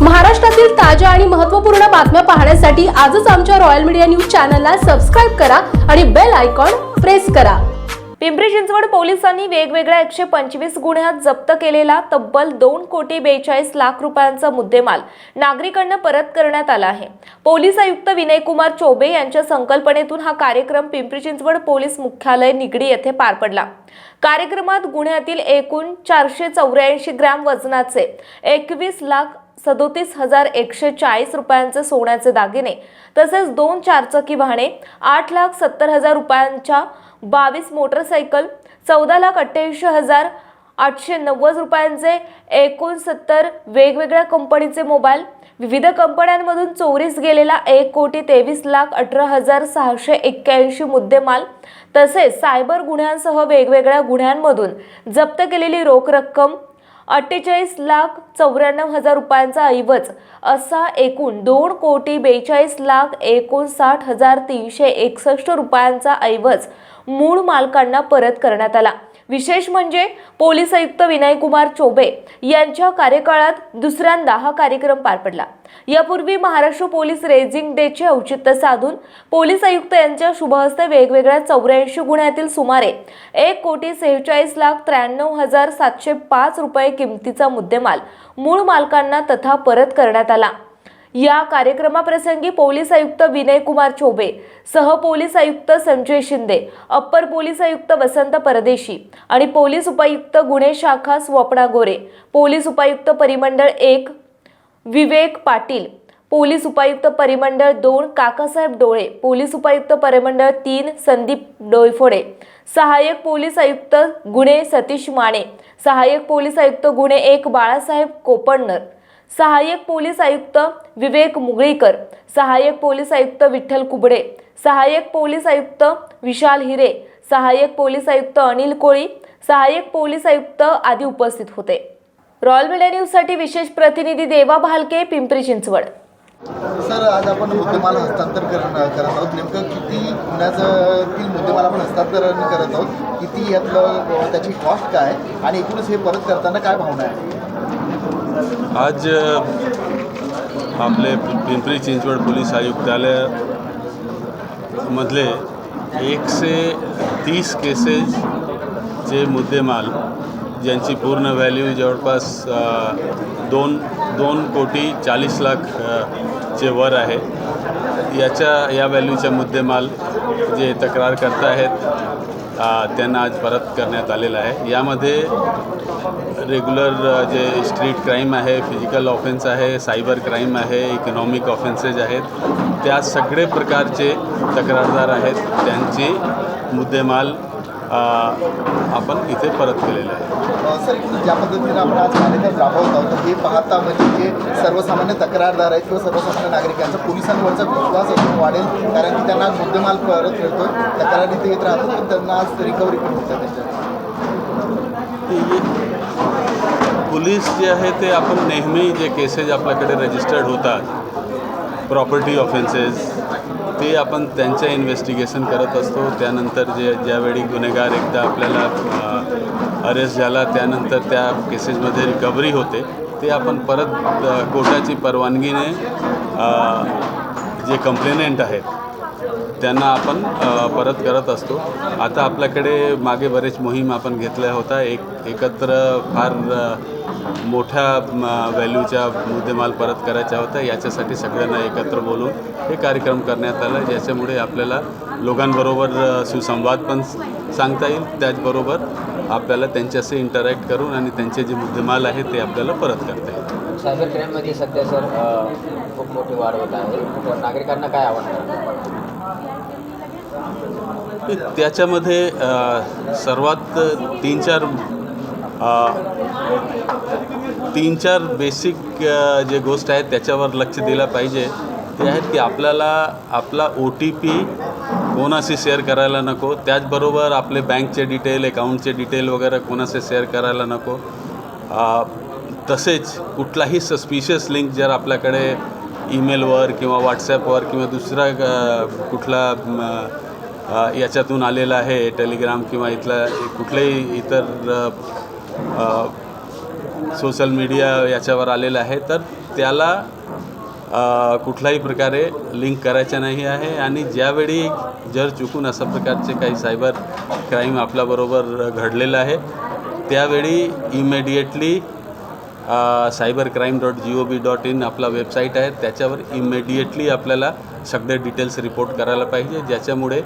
महाराष्ट्रातील ताज्या आणि महत्त्वपूर्ण बातम्या पाहण्यासाठी आजच आमच्या रॉयल मीडिया न्यूज चॅनलला सबस्क्राईब करा आणि बेल आयकॉन प्रेस करा. पिंपरी चिंचवड पोलिसांनी वेगवेगळ्या एकशे पंचवीस गुन्ह्यात जप्त केलेला तब्बल दोन कोटी बेचाळीस लाख रुपयांचा मुद्देमाल नागरिकांना परत करण्यात आला आहे. पोलीस आयुक्त विनयकुमार चोबे यांच्या संकल्पनेतून हा कार्यक्रम पिंपरी चिंचवड पोलीस मुख्यालय निगडी येथे पार पडला. कार्यक्रमात गुन्ह्यातील एकूण चारशे चौऱ्याऐंशी ग्रॅम वजनाचे एकवीस लाख सदोतीस हजार एकशे चाळीस रुपयांचे सोन्याचे दागिने तसेच दोन चारचाकी वाहने आठ लाख सत्तर हजार रुपयांच्या बावीस मोटरसायकल चौदा लाख अठ्ठ्याऐंशी हजार आठशे नव्वद रुपयांचे एकोणसत्तर वेगवेगळ्या कंपनीचे मोबाईल विविध कंपन्यांमधून चोरीस गेलेला एक कोटी तेवीस लाख अठरा हजार सहाशे एक्क्याऐंशी मुद्देमाल तसेच सायबर गुन्ह्यांसह वेगवेगळ्या गुन्ह्यांमधून जप्त केलेली रोख रक्कम अठ्ठेचाळीस लाख चौऱ्याण्णव हजार रुपयांचा ऐवज असा एकूण दोन कोटी बेचाळीस लाख एकोणसाठ हजार तीनशे एकसष्ट रुपयांचा ऐवज मूळ मालकांना परत करण्यात आला. विशेष म्हणजे पोलीस आयुक्त विनयकुमार चोबे यांच्या कार्यकाळात दुसऱ्यांदा हा कार्यक्रम पार पडला. यापूर्वी महाराष्ट्र पोलीस रेझिंग डेचे औचित्य साधून पोलीस आयुक्त यांच्या शुभहस्ते वेगवेगळ्या चौऱ्याऐंशी गुन्ह्यातील सुमारे एक कोटी सेहेचाळीस लाख त्र्याण्णव हजार सातशे पाच रुपये किमतीचा मुद्देमाल मूळ मालकांना तथा परत करण्यात आला. या कार्यक्रमाप्रसंगी पोलीस आयुक्त विनय कुमार चोबे सह पोलीस आयुक्त संजय शिंदे अप्पर पोलीस आयुक्त वसंत परदेशी आणि पोलीस उपायुक्त गुन्हे शाखा स्वप्ना गोरे पोलीस उपायुक्त परिमंडळ एक विवेक पाटील पोलीस उपायुक्त परिमंडळ दोन काकासाहेब डोळे पोलीस उपायुक्त परिमंडळ तीन संदीप डोयफोडे सहाय्यक पोलीस आयुक्त गुन्हे सतीश माने सहाय्यक पोलीस आयुक्त गुन्हे एक बाळासाहेब कोपणनर सहाय्यक पोलीस आयुक्त विवेक मुगळीकर सहाय्यक पोलीस आयुक्त विठ्ठल कुबडे सहाय्यक पोलीस आयुक्त विशाल हिरे सहाय्यक पोलीस आयुक्त अनिल कोळी सहाय्यक पोलीस आयुक्त आदी उपस्थित होते. रॉयल मीडिया न्यूजसाठी विशेष प्रतिनिधी देवा भालके पिंपरी चिंचवड. सर आज आपण मुद्देमाल हस्तांतरण करत आहोत. नेमकं किती गुन्ह्याचं मुद्देमाल आपण हस्तांतरण करत आहोत किती यातलं त्याची कॉस्ट काय आणि एकूणच हे परत करताना काय भावना आहे? आज आपले पिंपरी चिंचवड पोलीस आयुक्तालय मधले एकशे तीस केसेस जे मुद्देमाल ज्यांची पूर्ण व्हॅल्यू जवळपास दोन दोन कोटी चाळीस लाख चे वर आहे. याच्या या व्हॅल्यूच्या मुद्देमाल जे तक्रार करत आहेत त्यांना आज परत करण्यात आलेलं आहे. यामध्ये रेग्युलर जे स्ट्रीट क्राईम आहे फिजिकल ऑफेन्स आहे सायबर क्राईम आहे इकॉनॉमिक ऑफेन्सेस आहेत त्या सगळे प्रकारचे तक्रारदार आहेत. त्यांची मुद्देमाल आपण इथे परत केलेले आहे. सर ज्या पद्धतीनं आपण आज कार्यक्रम राबवत आहोत हे पाहता म्हणजे जे सर्वसामान्य तक्रारदार आहेत किंवा सर्वसामान्य नागरिकांचा पोलिसांवरचा विश्वास अजून वाढेल कारण की त्यांना मुद्देमाल परत मिळतो तक्रारी ते येत राहतो पण त्यांना आज रिकव्हरी पण होते त्यांच्या पोलीस जे आहे ते आपण नेहमी जे केसेस आपल्याकडे रजिस्टर्ड होतात प्रॉपर्टी ऑफेन्सेस ते आपण त्यांच्या इन्व्हेस्टिगेशन करत असतो. त्यानंतर जे ज्यावेळी गुन्हेगार एकदा आपल्याला अरेस्ट झाला त्यानंतर त्या केसेसमध्ये रिकव्हरी होते. ते आपण परत कोर्टाची परवानगीने जे कंप्लेनेंट आहेत त्यांना आपण परत करत असतो. आता आपल्याकडे मागे बरेच मोहीम आपण घेतल्या होता एक एकत्र फार मोठ्या व्हॅल्यूच्या मुद्देमाल परत करायचा होता याच्यासाठी सगळ्यांना एकत्र बोलून हे कार्यक्रम करण्यात आला ज्याच्यामुळे आपल्याला लोकांबरोबर सुसंवाद पण सांगता येईल. त्याचबरोबर आपल्याला त्यांच्याशी इंटरॅक्ट करून आणि त्यांचे जे मुद्देमाल आहे ते आपल्याला परत करता येईल सायबर क्राईममध्ये सध्या सर खूप मोठी वाढ होत आहे. नागरिकांना काय आवडतं? त्याच्यामध्ये सर्वात तीन चार तीन चार बेसिक जे गोष्ट आहेत त्याच्यावर लक्ष दिलं पाहिजे. ते आहेत की आपल्याला आपला ओ टी पी कोणाशी शेअर करायला नको. त्याचबरोबर आपले बँकचे डिटेल अकाउंटचे डिटेल वगैरे कोणाशी शेअर करायला नको. तसेच कुठलाही सस्पिशियस लिंक जर आपल्याकडे ईमेलवर किंवा व्हॉट्सॲपवर किंवा दुसरा कुठला याच्यातून आलेला आहे टेलिग्राम किंवा इथला कुठलेही इतर सोशल मीडिया याच्यावर आलेलं आहे. तर त्याला कुठल्याही प्रकारे लिंक करायचं नाही आहे आणि ज्यावेळी जर चुकून अशा प्रकारचे काही सायबर क्राईम आपल्याबरोबर घडलेलं आहे त्यावेळी immediately cyber crime dot G O B dot in आपला वेबसाईट आहे. त्याच्यावर इमिडिएटली आपल्याला सगळे डिटेल्स रिपोर्ट करायला पाहिजे ज्याच्यामुळे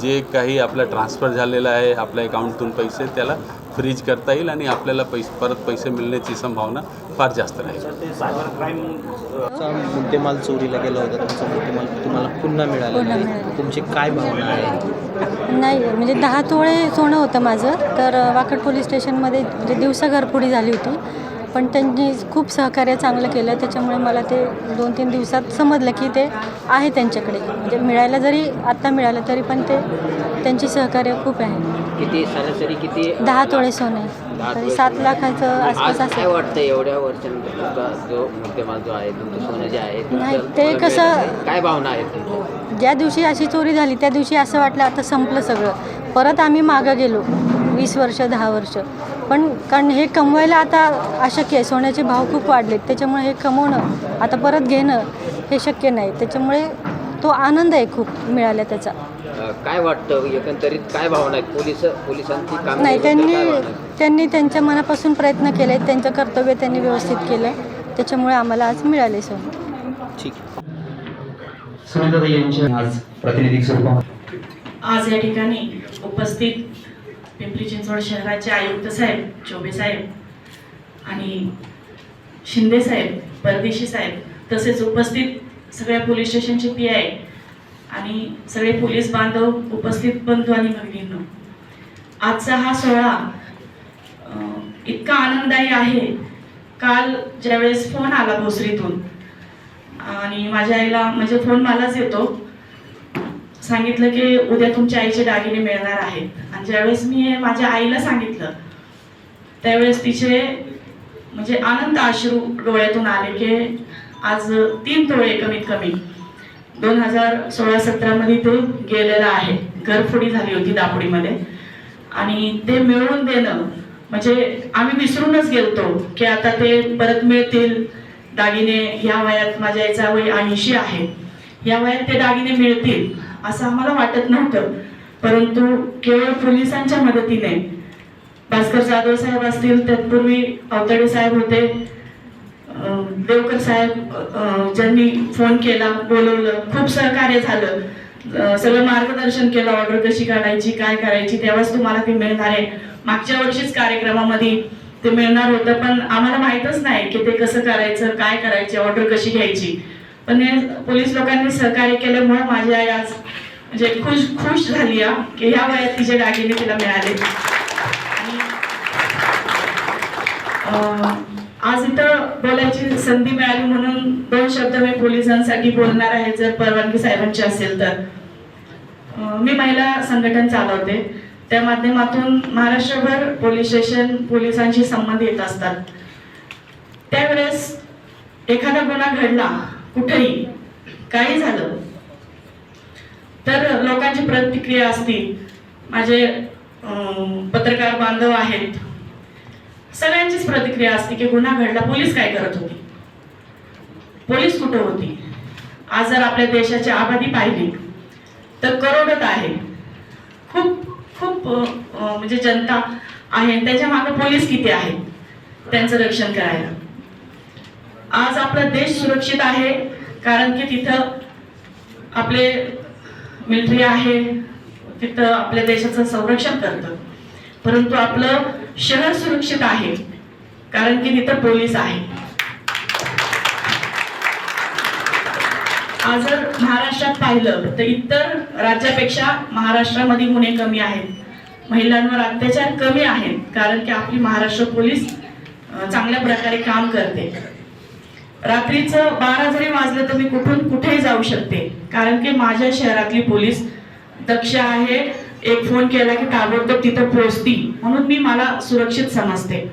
जे काही आपलं ट्रान्सफर झालेलं आहे आपल्या अकाउंटतून पैसे त्याला फ्रीज करता येईल आणि आपल्याला पैसे परत पैसे मिळण्याची संभावना फार जास्त राहील. चा मुद्देमाल चोरीला गेला होता तुमचा मुद्देमाल तुम्हाला पुन्हा मिळालेला पुन्हा आहे मिळाला. तुमची काय भावना आहे? नाही म्हणजे दहा तोळे सोनं होतं माझं तर वाकड पोलीस स्टेशनमध्ये म्हणजे दिवसा घरपुडी झाली होती. पण त्यांनी खूप सहकार्य चांगलं केलं. त्याच्यामुळे मला ते दोन तीन दिवसात समजलं की ते आहे त्यांच्याकडे. म्हणजे मिळायला जरी आत्ता मिळालं तरी पण ते त्यांची सहकार्य खूप आहे. किती सरासरी किती? दहा तोळे सोने. दहा तरी तोळे सात सोने. लाखाचं आज आसपास काय असेल वाटतं एवढ्या वर्षानंतर? तुमचा जो मुद्देमाल जो आहे तुमचं सोनं जे आहे तुमचं नाही, ते कसं- मिळालं आहे. काय भावना तुमच्या? ज्या दिवशी अशी चोरी झाली त्या दिवशी असं वाटलं आता संपलं सगळं. परत आम्ही मागं गेलो वीस वर्ष दहा वर्ष. पण कारण हे कमवायला आता अशक्य आहे. सोन्याचे भाव खूप वाढलेत. त्याच्यामुळे हे कमवणं आता परत घेणं हे शक्य नाही. त्याच्यामुळे तो आनंद आहे खूप मिळाला त्याचा. काय वाटतं? एकंदरीत काय भावना पोलीस पोलिसांची कामगिरी नाही त्यांनी? त्यांनी त्यांच्या मनापासून प्रयत्न केले. त्यांचं कर्तव्य त्यांनी व्यवस्थित केलं. त्याच्यामुळे आम्हाला आज मिळाले सोनं. ठीक. आज प्रातिनिधिक स्वरूपात आज या ठिकाणी उपस्थित पिंपरी चिंचवड शहराचे आयुक्त साहेब चोबे साहेब आणि शिंदे साहेब परदेशी साहेब तसेच उपस्थित सगळ्या पोलीस स्टेशनचे पी आय आणि सगळे पोलीस बांधव उपस्थित बंधू आणि भगिनींनो आजचा हा सोहळा इतका आनंददायी आहे. काल ज्यावेळेस फोन आला भोसरीतून आणि माझ्या आईला म्हणजे फोन मलाच येतो. सांगितलं की उद्या तुमच्या आईचे दागिने मिळणार आहेत. आणि ज्यावेळेस मी माझ्या आईला सांगितलं त्यावेळेस तिचे म्हणजे आनंद अश्रू डोळ्यातून आले की आज तीन तोळे कमीत कमी दोन हजार सोळा सतरामध्ये ते गेलेलं आहे. घरफोडी झाली होती दापोडीमध्ये. आणि ते मिळवून देणं म्हणजे आम्ही विसरूनच गेलतो की आता ते परत मिळतील. दागिने ह्या वयात माझ्या आईचा वय ऐंशी आहे. या वयात ते दागिने मिळतील असं आम्हाला वाटत नव्हतं. परंतु केवळ पोलिसांच्या मदतीने भास्कर जाधव साहेब असतील तत्पूर्वी अवतडे साहेब होते देवकर साहेब ज्यांनी फोन केला बोलवलं खूप सहकार्य झालं. सगळं मार्गदर्शन केलं ऑर्डर कशी काढायची काय करायची तेव्हाच तुम्हाला ते मिळणार आहे. मागच्या वर्षीच कार्यक्रमामध्ये ते मिळणार होतं पण आम्हाला माहीतच नाही की ते कसं करायचं काय करायचे ऑर्डर कशी घ्यायची. पण पोलीस लोकांनी सहकार्य केल्यामुळे माझी आई आज म्हणजे खुश खुश झाली की ह्या वयात तिचे दागिने तिला मिळाले. आज इथं बोलायची संधी मिळाली म्हणून दोन शब्द मी पोलिसांसाठी बोलणार आहे जर परवानगी साहेबांची असेल तर. मी महिला संघटन चालवते. त्या माध्यमातून महाराष्ट्रभर पोलीस स्टेशन पोलिसांशी संबंध येत असतात. त्यावेळेस एखादा गुन्हा घडला कुठेही काही झालं तर लोकांची प्रतिक्रिया असती. माझे पत्रकार बांधव आहेत. सगळ्यांचीच प्रतिक्रिया असते की गुन्हा घडला पोलीस काय करत होती? पोलीस कुठं होती? आज जर आपल्या देशाची आबादी पाहिली तर करोडत आहे. खूप खूप म्हणजे जनता आहे. त्याच्यामागे पोलीस किती आहेत? त्यांचं रक्षण करायला. आज आपला देश सुरक्षित आहे. कारण की तिथं आपले मिलिटरी आहे तिथं आपल्या देशाचं संरक्षण करतं. परंतु आपलं शहर सुरक्षित आहे कारण की तिथं पोलीस आहे. आज जर महाराष्ट्रात पाहिलं तर इतर राज्यापेक्षा महाराष्ट्रामध्ये गुन्हे कमी आहेत. महिलांवर अत्याचार कमी आहेत कारण की आपली महाराष्ट्र पोलीस चांगल्या प्रकारे काम करते. रात्रीचं बारा जरी वाजलं तर मी कुठून कुठेही जाऊ शकते. कारण की माझ्या शहरातली पोलीस दक्ष आहे. एक फोन केला की ताबडतोब तिथं पोहोचती. म्हणून मी मला सुरक्षित समजते.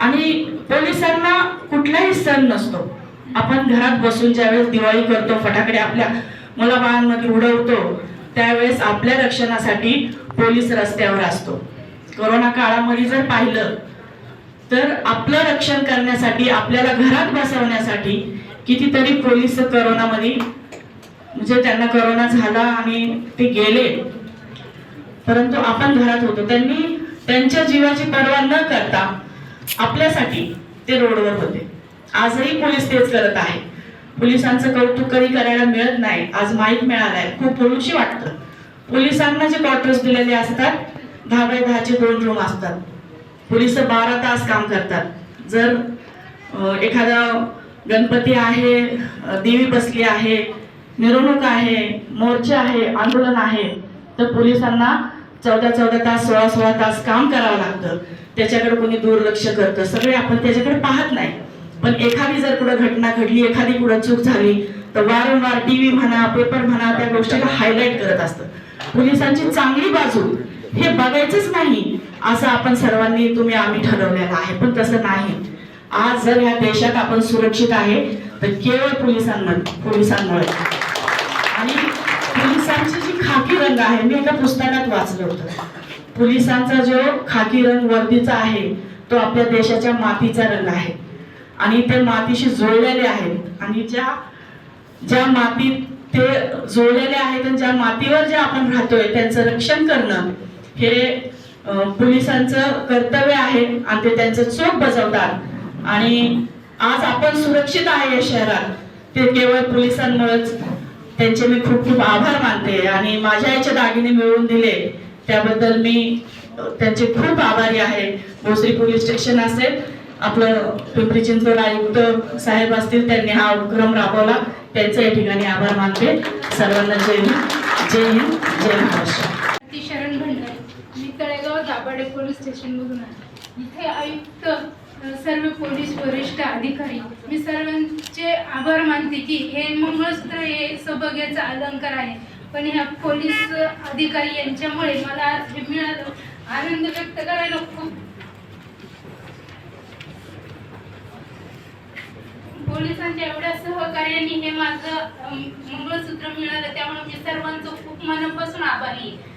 आणि पोलिसांना कुठलाही सण नसतो. आपण घरात बसून ज्यावेळेस दिवाळी करतो फटाकडे आपल्या मुलाबाळांमध्ये उडवतो त्यावेळेस आपल्या रक्षणासाठी पोलीस रस्त्यावर असतो. कोरोना काळामध्ये जर पाहिलं तर आपलं रक्षण करण्यासाठी आपल्याला घरात बसवण्यासाठी कितीतरी पोलीस करोनामध्ये म्हणजे त्यांना करोना झाला आणि ते गेले. परंतु आपण घरात होतो. त्यांनी त्यांच्या जीवाची पर्वा न करता आपल्यासाठी ते रोडवर होते. आजही पोलीस तेच करत आहे. पोलिसांचं कौतुक कधी करायला मिळत नाही. आज माहीत मिळालंय. खूप बोलूशी वाटतं. पोलिसांना जे क्वार्टर्स दिलेले असतात दहा बाय दहाचे दोन रूम असतात. पोलीस बारा तास काम करतात. जर एखादा गणपती आहे देवी बसली आहे मिरवणूक आहे मोर्चे आहे आंदोलन आहे तर पोलिसांना चौदा चौदा तास सोळा सोळा तास काम करावं लागतं. त्याच्याकडे कोणी दुर्लक्ष करतं. सगळे आपण त्याच्याकडे पाहत नाही. पण एखादी जर कुठं घटना घडली एखादी कुठं चूक झाली तर वारंवार टीव्ही म्हणा पेपर म्हणा त्या गोष्टीला हायलाईट करत असतं. पोलिसांची चांगली बाजू हे बघायचंच नाही. असं आपण सर्वांनी तुम्ही आम्ही ठरवलेलं आहे पण तसं नाही. आज जर ह्या देशात आपण सुरक्षित आहे तर केवळ पोलिसांमध्ये पोलिसांमुळे. आणि पोलिसांची जी खाकी रंग आहे मी एका पुस्तकात वाचलं होतं. पोलिसांचा जो खाकी रंग वर्दीचा आहे तो आपल्या देशाच्या मातीचा रंग आहे. आणि ते मातीशी जोडलेले आहेत. आणि ज्या ज्या मातीत ते जोडलेले आहेत आणि ज्या मातीवर जे आपण राहतोय त्यांचं रक्षण करणं हे पोलिसांचं कर्तव्य आहे आणि ते त्यांचं चोख बजावतात. आणि आज आपण सुरक्षित आहे या शहरात. ते केवळ पोलिसांमुळेच त्यांचे मी खूप खूप आभार मानते आणि माझ्या याचे दागिने मिळवून दिले. त्याबद्दल मी त्यांचे खूप आभारी आहे. भोसरी पोलीस स्टेशन असेल आपलं पिंपरी चिंचवड आयुक्त साहेब असतील त्यांनी हा उपक्रम राबवला. त्यांचा या ठिकाणी आभार मानते. सर्वांना जय हिंद जय हिंद जय महाराष्ट्र. तळेगाव दाभाडे पोलीस स्टेशनमधून आहे इथे आयुक्त सर्व पोलीस वरिष्ठ अधिकारी मी सर्वांचे आभार मानते की हे मंगळसूत्र हे सौभाग्याचा अलंकार आहे. पण ह्या पोलीस अधिकारी यांच्यामुळे मला हे मिळालं आनंद व्यक्त करायला खूप पोलिसांच्या एवढ्या सहकार्याने हे माझं मंगळसूत्र मिळालं त्यामुळे मी सर्वांचं खूप मनापासून आभारी आहे.